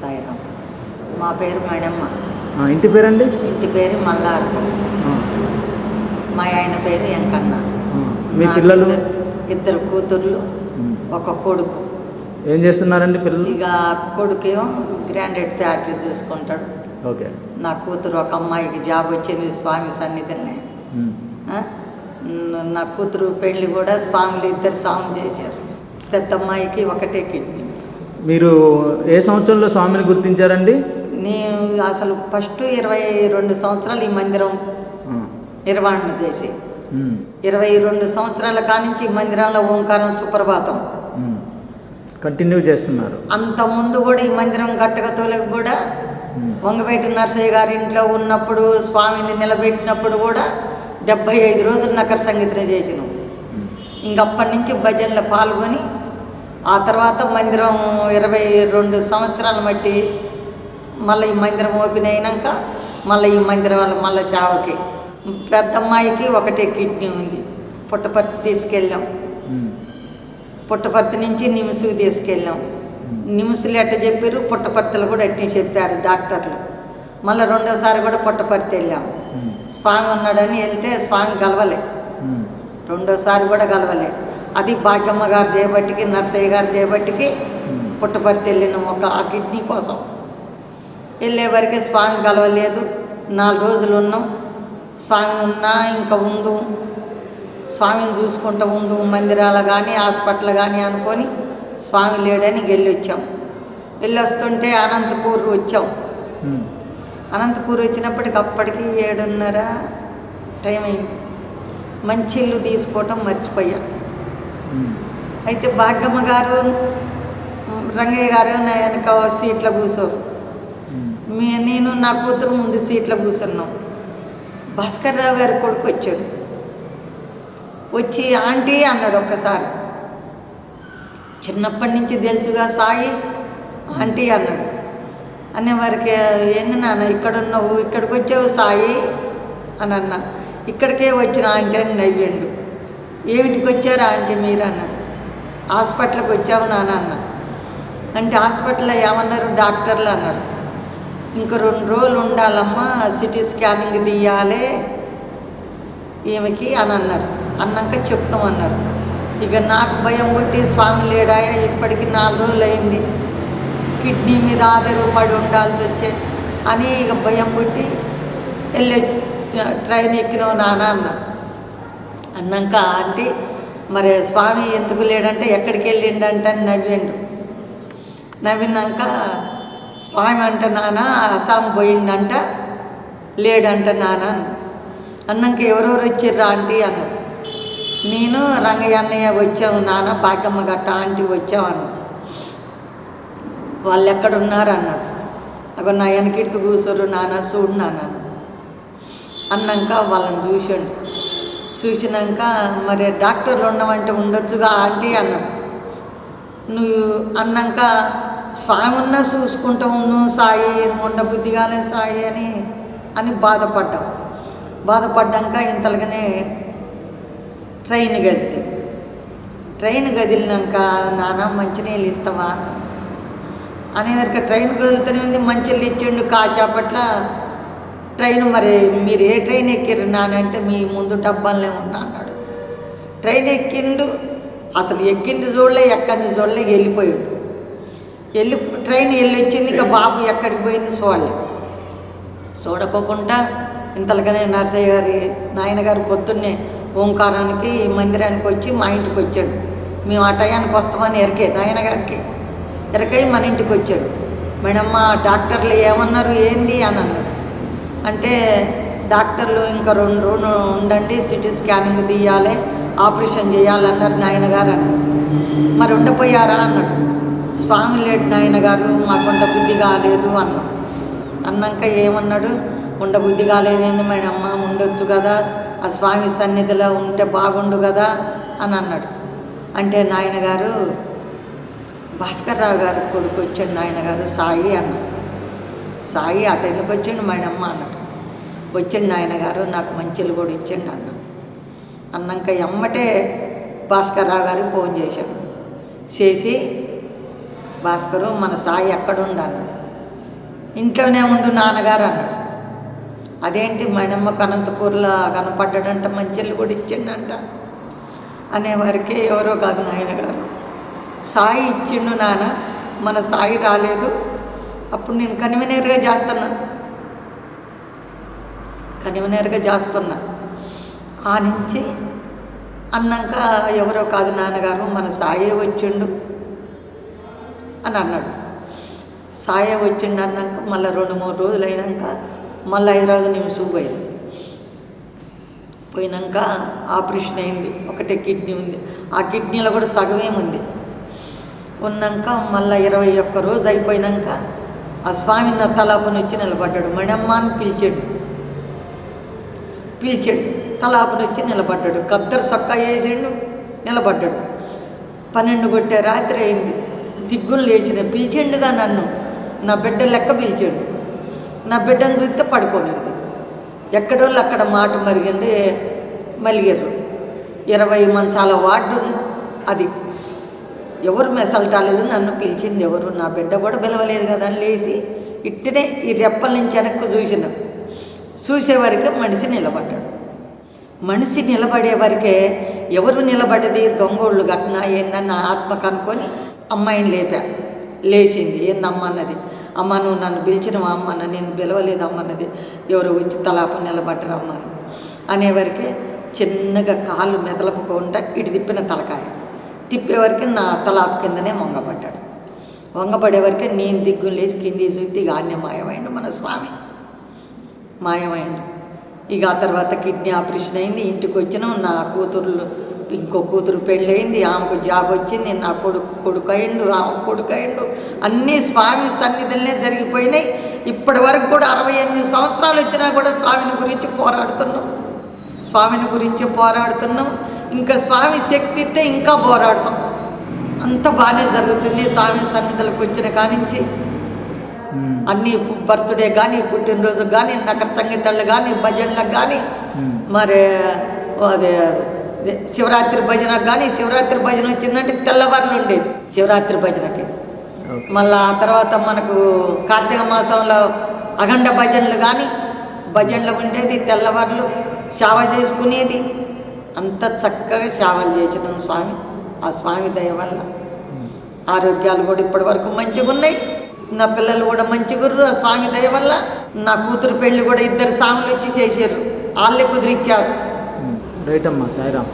సాయిరాం మా పేరు మేడమ్మ. ఇంటి పేరండి? ఇంటి పేరు మల్లారు. మా ఆయన పేరు వెంకన్న ఆ. మీ పిల్లలు? ఇద్దరు- కూతుర్లు. ఒక కొడుకు. ఏం చేస్తున్నారండి పిల్లలు? ఇక కొడుకేమో గ్రాండెడ్ ఫ్యాక్టరీ చూసుకుంటాడు. ఓకే. నా కూతురు ఒక అమ్మాయికి జాబ్ వచ్చింది స్వామి సన్నిధిని? న- కూతురు పెళ్ళి కూడా స్వామిలు ఇద్దరు స్వామి చేశారు. పెద్ద అమ్మాయికి ఒకటే కిడ్నీ. మీరు ఏ సంవత్సరంలో స్వామిని గుర్తించారండి? నేను అసలు ఫస్ట్ ఇరవై రెండు సంవత్సరాలు ఈ మందిరం నిర్వహణ చేసి. ఇరవై రెండు సంవత్సరాల కానించి ఈ మందిరంలో ఓంకారం సుప్రభాతం. కంటిన్యూ చేస్తున్నారు. అంత ముందు కూడా ఈ మందిరం గట్టగతోలకు కూడా ఉమ్, వంగవేటి నరసయ్య గారి ఇంట్లో ఉన్నప్పుడు స్వామిని నిలబెట్టినప్పుడు కూడా డెబ్భై ఐదు రోజులు నకర సంగీతం చేసినాం. ఇంకప్పటి నుంచి భజనలో పాల్గొని ఆ తర్వాత మందిరం ఇరవై రెండు సంవత్సరాల మట్టి మళ్ళీ ఈ మందిరం ఓపెన్ అయినాక మళ్ళీ ఈ మందిరం వల్ల మళ్ళీ సేవకి పెద్ద అమ్మాయికి ఒకటే కిడ్నీ ఉంది. పుట్టపర్తి తీసుకెళ్ళాం. పుట్టపర్తి నుంచి నిమ్స్కి తీసుకెళ్ళాం. నిమ్స్లు ఎట్ట చెప్పారు పుట్టపర్తిలో కూడా అట్టే చెప్పారు డాక్టర్లు. మళ్ళీ రెండోసారి కూడా పుట్టపర్తి వెళ్ళాం. స్వామి ఉన్నాడని వెళ్తే స్వామి కలవలే. రెండోసారి కూడా కలవలే. అది భాగ్యమ్మ గారు చేయబట్టికి నర్సయ్య గారు చేయబట్టికి. పుట్టపర్తి వెళ్ళినాం ఒక ఆ కిడ్నీ కోసం. వెళ్ళే వరకే స్వామి కలవలేదు. నాలుగు రోజులు ఉన్నాం. స్వామి ఉన్నా ఇంకా ఉందు స్వామిని చూసుకుంటూ ఉందు మందిరాలు కానీ హాస్పిటల్ కానీ అనుకొని స్వామి లేడని వెళ్ళి వచ్చాం. వెళ్ళి వస్తుంటే అనంతపూర్ వచ్చాం. అనంతపూర్ వచ్చినప్పటికి అప్పటికి ఏడున్నర టైం అయింది. మంచి ఇల్లు తీసుకోవటం మర్చిపోయా. ఉమ్. అయితే భాగ్యమ్మ గారు రంగయ్య గారు నా వెనక సీట్లో కూర్చోరు. మీ నేను నా కూతురు ముందు సీట్లో కూర్చున్నాం. భాస్కర్ రావు గారి కొడుకు వచ్చాడు. వచ్చి ఆంటీ అన్నాడు ఒక్కసారి. చిన్నప్పటి నుంచి తెలుసుగా సాయి ఆంటీ అన్నాడు. అనేవారికి ఏంది నాన్న ఇక్కడ ఉన్నావు ఇక్కడికి వచ్చావు సాయి అని అన్నా. ఇక్కడికే వచ్చిన ఆంటీ అని నవ్విండు. ఏమిటికి వచ్చారా? అంటే మీరు అన్నాడు హాస్పిటల్కి వచ్చావు నాన్న అన్న అంటే హాస్పిటల్లో ఏమన్నారు? డాక్టర్లు అన్నారు. ఇంక రెండు రోజులు ఉండాలమ్మా సిటీ స్కానింగ్ తీయాలి ఈమెకి అని అన్నారు. అన్నాక చెప్తామన్నారు ఇక నాకు భయం పుట్టి స్వామి లేడా? ఇప్పటికి నాలుగు రోజులు అయింది. కిడ్నీ మీద ఆధారపడి ఉండాల్సి వచ్చే అని ఇక భయం పుట్టి వెళ్ళే ట్రైన్ ఎక్కినావు నాన్న అన్న అన్నాక ఆంటీ మరి స్వామి ఎందుకు లేడంటే ఎక్కడికి వెళ్ళిండంటే అని నవ్విండు. నవ్వినాక స్వామి అంట నాన్న అస్సాం పోయిండంట లేడంట నాన్న అన్న అన్నాక ఎవరెవరు వచ్చిర్రా ఆంటీ అన్న నేను రంగయ్య అన్నయ్య వచ్చాము నాన్న బాకమ్మ గట్ట ఆంటీ వచ్చామన్న వాళ్ళు ఎక్కడున్నారు అన్నాడు. అక్కడ నా వెనకిడికి కూర్చోరు నాన్న చూడు నాన్న అన్నాక వాళ్ళని చూసాడు చూసినాక మరి డాక్టర్లు ఉండమంటే ఉండొచ్చుగా ఆంటీ అన్నాడు. నువ్వు అన్నాక స్వామి ఉన్నా చూసుకుంటావు నువ్వు సాయి ఉండ బుద్ధిగానే సాయి అని అని బాధపడ్డాం. బాధపడ్డాక ఇంతలుగానే ట్రైన్ కదిలి ట్రైన్ కదిలినాక నాన్న మంచినీళ్ళు ఇస్తావా? అనేవరకు ట్రైన్ కదులుతూనే ఉంది. మంచినీళ్ళు ఇచ్చిండు కాచాపట్ల ట్రైన్ మరి మీరు ఏ ట్రైన్ ఎక్కిర్రు నానంటే మీ ముందు డబ్బాలనే ఉన్నా అన్నాడు. ట్రైన్ ఎక్కిండు అసలు ఎక్కింది చూడలే ఎక్కంది చూడలే వెళ్ళిపోయాడు. వెళ్ళి ట్రైన్ వెళ్ళి వచ్చింది ఇక బాబు ఎక్కడికి పోయింది చూడలే. చూడకోకుండా ఇంతలకనే నర్సయ్య గారి నాయనగారు పొద్దున్నే ఓంకారానికి ఈ మందిరానికి వచ్చి మా ఇంటికి వచ్చాడు. మేము ఆ టయానికి వస్తామని ఎరకే నాయనగారికి ఎరకై మన ఇంటికి వచ్చాడు. మేడమ్మ డాక్టర్లు ఏమన్నారు ఏంది అని అన్నాడు. అంటే డాక్టర్లు ఇంకా రెండు రోజులు ఉండండి సిటీ స్కానింగ్ తీయాలి ఆపరేషన్ చేయాలన్నారు నాయనగారు అన్నారు. మరి ఉండపోయారా అన్నాడు. స్వామి లేడు నాయనగారు మాకు ఉండ బుద్ధి కాలేదు అన్నాం అన్నాక ఏమన్నాడు? ఉండ బుద్ధి కాలేదేంది మేడమ్మ ఉండొచ్చు కదా ఆ స్వామి సన్నిధిలో ఉంటే బాగుండు కదా అని అన్నాడు. అంటే నాయనగారు భాస్కర్రావు గారు కొడుకు వచ్చాడు నాయనగారు సాయి అన్నాడు. సాయి అటు వచ్చిండు వచ్చాడు మేడమ్మ అన్నాడు. వచ్చిండు నాయనగారు నాకు మంచిలు కూడా ఇచ్చిండు అన్న అన్నాక ఎమ్మటే భాస్కర్రావు గారికి ఫోన్ చేశాడు. చేసి భాస్కరు మన సాయి ఎక్కడుండు ఇంట్లోనే ఉండు నాన్నగారు అన్నాడు. అదేంటి మణమ్మకు అనంతపూర్లో కనపడ్డాడంట మంచిళ్ళు కూడా ఇచ్చిండంట అనేవారికి ఎవరో కాదు నాయన గారు. సాయి ఇచ్చిండు నాన్న మన సాయి రాలేదు అప్పుడు నేను కన్వీనర్గా చేస్తున్నా. కన్వీనర్గా చేస్తున్నా. ఆ నుంచి అన్నాక ఎవరో కాదు నాన్నగారు మన సాయే వచ్చిండు అని అన్నాడు. సాయే వచ్చిండు అన్నాక మళ్ళీ రెండు మూడు రోజులు అయినాక మళ్ళీ హైదరాబాద్ నిమిషం పోయింది. పోయినాక ఆపరేషన్ అయింది. ఒకటే కిడ్నీ ఉంది. ఆ కిడ్నీలో కూడా సగమేముంది. ఉన్నాక మళ్ళీ ఇరవై ఒక్క రోజు అయిపోయినాక ఆ స్వామి నా తలాపుని వచ్చి నిలబడ్డాడు. మణమ్మ అని పిలిచాడు. పిలిచాడు. తలాపుని వచ్చి నిలబడ్డాడు. కద్దరు సొక్కా వేసిండు నిలబడ్డాడు. పన్నెండు కొట్టే రాత్రి అయింది. దిగ్గులు లేచిన పిలిచిండుగా నన్ను. నా బిడ్డ లెక్క పిలిచాడు. నా బిడ్డను చూస్తే పడుకోనింది. ఎక్కడోళ్ళు అక్కడ మాట మరిగండి మలిగారు. ఇరవై మంచాల వార్డు అది ఎవరు మెసల్టాలేదు నన్ను పిలిచింది ఎవరు. నా బిడ్డ కూడా పిలవలేదు కదా అని లేచి ఇట్టనే ఈ రెప్పల నుంచి వెనక్కు చూసిన. చూసేవరకే మనిషి నిలబడ్డాడు. మనిషి నిలబడే వరకే ఎవరు నిలబడేది దొంగోళ్ళు ఘటన ఏందని ఆత్మ కనుక్కొని అమ్మాయిని లేపా. లేచింది ఏందమ్మ అన్నది? అమ్మ నువ్వు నన్ను పిలిచినవా అమ్మ అన్న నేను పిలవలేదు అమ్మ అన్నది. ఎవరు వచ్చి తలాప నిలబడ్డరు అమ్మ అనేవరకే చిన్నగా కాళ్ళు మెదలపుకుంటా ఇటు తిప్పిన తలకాయ. తిప్పేవరకు నా తలాపు కిందనే వంగబడ్డాడు. వంగబడేవరకే నేను దిగ్గులు లేచి కింది చూస్తే ఇక ఆన్య మాయమైండు మన స్వామి. మాయమైండు. ఇక ఆ తర్వాత కిడ్నీ ఆపరేషన్ అయింది. ఇంటికి వచ్చినాం. నా కూతురు ఇంకో కూతురు పెళ్ళయింది. ఆమెకు జాబ్ వచ్చింది. నా కొడుకు కొడుకు అయిండు ఆమె కొడుకు అయిండు అన్నీ స్వామి సన్నిధులనే జరిగిపోయినాయి. ఇప్పటి వరకు కూడా అరవై ఎనిమిది సంవత్సరాలు వచ్చినా కూడా స్వామిని గురించి పోరాడుతున్నాం. స్వామిని గురించి పోరాడుతున్నాం. ఇంకా స్వామి శక్తి ఇస్తే ఇంకా పోరాడతాం అంత బాగానే జరుగుతుంది స్వామి సన్నిధులకు వచ్చిన కానించి. అన్ని బర్త్డే కానీ పుట్టినరోజు కానీ నకర సంగీతాలు కానీ భజనలకు కానీ. మరి అదే శివరాత్రి భజనకు కానీ శివరాత్రి భజన వచ్చిందంటే తెల్లవారులు ఉండేది శివరాత్రి భజనకి. మళ్ళా ఆ తర్వాత మనకు కార్తీక మాసంలో అఖండ భజనలు కానీ భజనలు ఉండేది తెల్లవారులు సేవ చేసుకునేది అంత చక్కగా సేవలు చేసినాం స్వామి. ఆ స్వామి దయ వల్ల. ఆరోగ్యాలు కూడా ఇప్పటి వరకు మంచిగా ఉన్నాయి. నా పిల్లలు కూడా మంచి గుర్రు. ఆ స్వామి దయ వల్ల నా కూతురు పెళ్ళి కూడా ఇద్దరు స్వాములు వచ్చి చేసారు వాళ్ళే కుదిరిచ్చారు. రైట్ అమ్మా సాయిరామ్.